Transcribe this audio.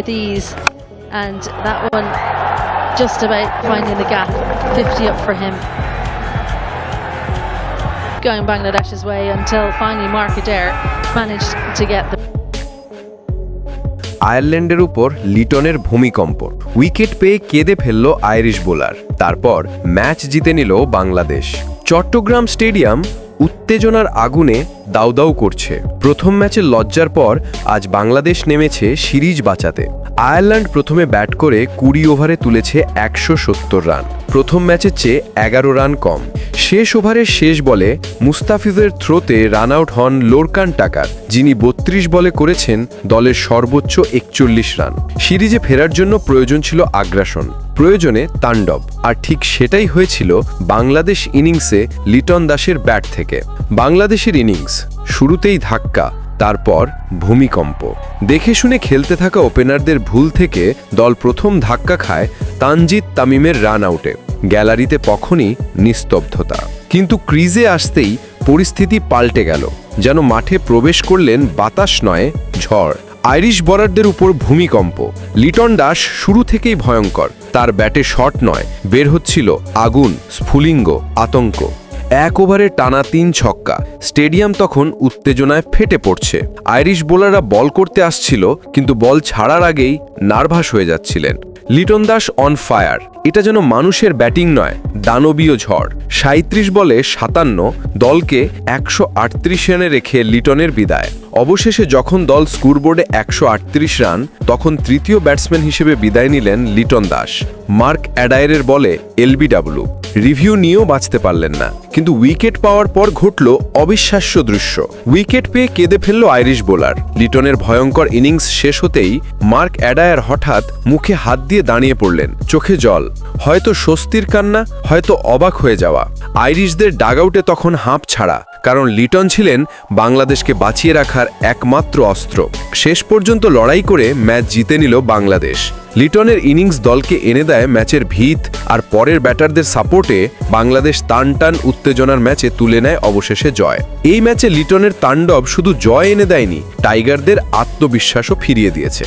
with ease, and that one just about finding the gap. 50 up for him. Going Bangladesh's way until finally Mark Adair managed to get the আয়ারল্যান্ডের উপর লিটনের ভূমিকম্প wicket পেয়ে কেঁদে ফেলল Irish bowler তারপর match জিতে নিল বাংলাদেশ চট্টগ্রাম স্টেডিয়াম উত্তেজনার আগুনে দাউদাউ করছে। প্রথম ম্যাচে লজ্জার পর আজ বাংলাদেশ নেমেছে সিরিজ বাঁচাতে। আয়ারল্যান্ড প্রথমে ব্যাট করে কুড়ি ওভারে তুলেছে একশো সত্তর রান। প্রথম ম্যাচের চেয়ে এগারো রান কম। শেষ ওভারের শেষ বলে মুস্তাফিজের থ্রোতে রান আউট হন লোরকান টাকার, যিনি বত্রিশ বলে করেছেন দলের সর্বোচ্চ একচল্লিশ রান। সিরিজে ফেরার জন্য প্রয়োজন ছিল আগ্রাসন, প্রয়োজনে তাণ্ডব, আর ঠিক সেটাই হয়েছিল বাংলাদেশ ইনিংসে লিটন দাসের ব্যাট থেকে। বাংলাদেশের ইনিংস, শুরুতেই ধাক্কা, তারপর ভূমিকম্প। দেখে শুনে খেলতে থাকা ওপেনারদের ভুল থেকে দল প্রথম ধাক্কা খায় তানজিদ তামিমের রান আউটে গ্যালারিতে কখনই নিস্তব্ধতা। কিন্তু ক্রিজে আসতেই পরিস্থিতি পাল্টে গেল, যেন মাঠে প্রবেশ করলেন বাতাস নয়, ঝড়। আইরিশ বলারদের উপর ভূমিকম্প। লিটন দাস শুরু থেকেই ভয়ঙ্কর। তার ব্যাটে শট নয়, বের হচ্ছিল আগুন, স্ফুলিঙ্গ, আতঙ্ক। এক ওভারে টানা তিন ছক্কা। স্টেডিয়াম তখন উত্তেজনায় ফেটে পড়ছে। আইরিশ বোলাররা বল করতে আসছিল, কিন্তু বল ছাড়ার আগেই নার্ভাস হয়ে যাচ্ছিলেন। Liton Das on fire. এটা যেন মানুষের ব্যাটিং নয়, দানবীয় ঝড়। সাঁত্রিশ বলে সাতান্ন, দলকে একশো আটত্রিশ রানে রেখে লিটনের বিদায়। অবশেষে যখন দল স্কোরবোর্ডে একশো আটত্রিশ রান, তখন তৃতীয় ব্যাটসম্যান হিসেবে বিদায় নিলেন লিটন দাস। মার্ক অ্যাডায়ারের বলে এলবিডাব্লু রিভিউ নিয়েও বাঁচতে পারলেন না। কিন্তু উইকেট পাওয়ার পর ঘটল অবিশ্বাস্য দৃশ্য। উইকেট পেয়ে কেঁদে ফেলল আইরিশ বোলার। লিটনের ভয়ঙ্কর ইনিংস শেষ হতেই মার্ক অ্যাডায়ার হঠাৎ মুখে হাত দিয়ে দাঁড়িয়ে পড়লেন। চোখে জল। হয়তো স্বস্তির কান্না, হয়তো অবাক হয়ে যাওয়া। আইরিশদের ডাগআউটে তখন হাঁপ ছাড়া, কারণ লিটন ছিলেন বাংলাদেশকে বাঁচিয়ে রাখার একমাত্র অস্ত্র। শেষ পর্যন্ত লড়াই করে ম্যাচ জিতে নিল বাংলাদেশ। লিটনের ইনিংস দলকে এনে দেয় ম্যাচের ভিত, আর পরের ব্যাটারদের সাপোর্টে বাংলাদেশ টান টান উত্তেজনার ম্যাচে তুলে নেয় অবশেষে জয়। এই ম্যাচে লিটনের তাণ্ডব শুধু জয় এনে দেয়নি, টাইগারদের আত্মবিশ্বাসও ফিরিয়ে দিয়েছে।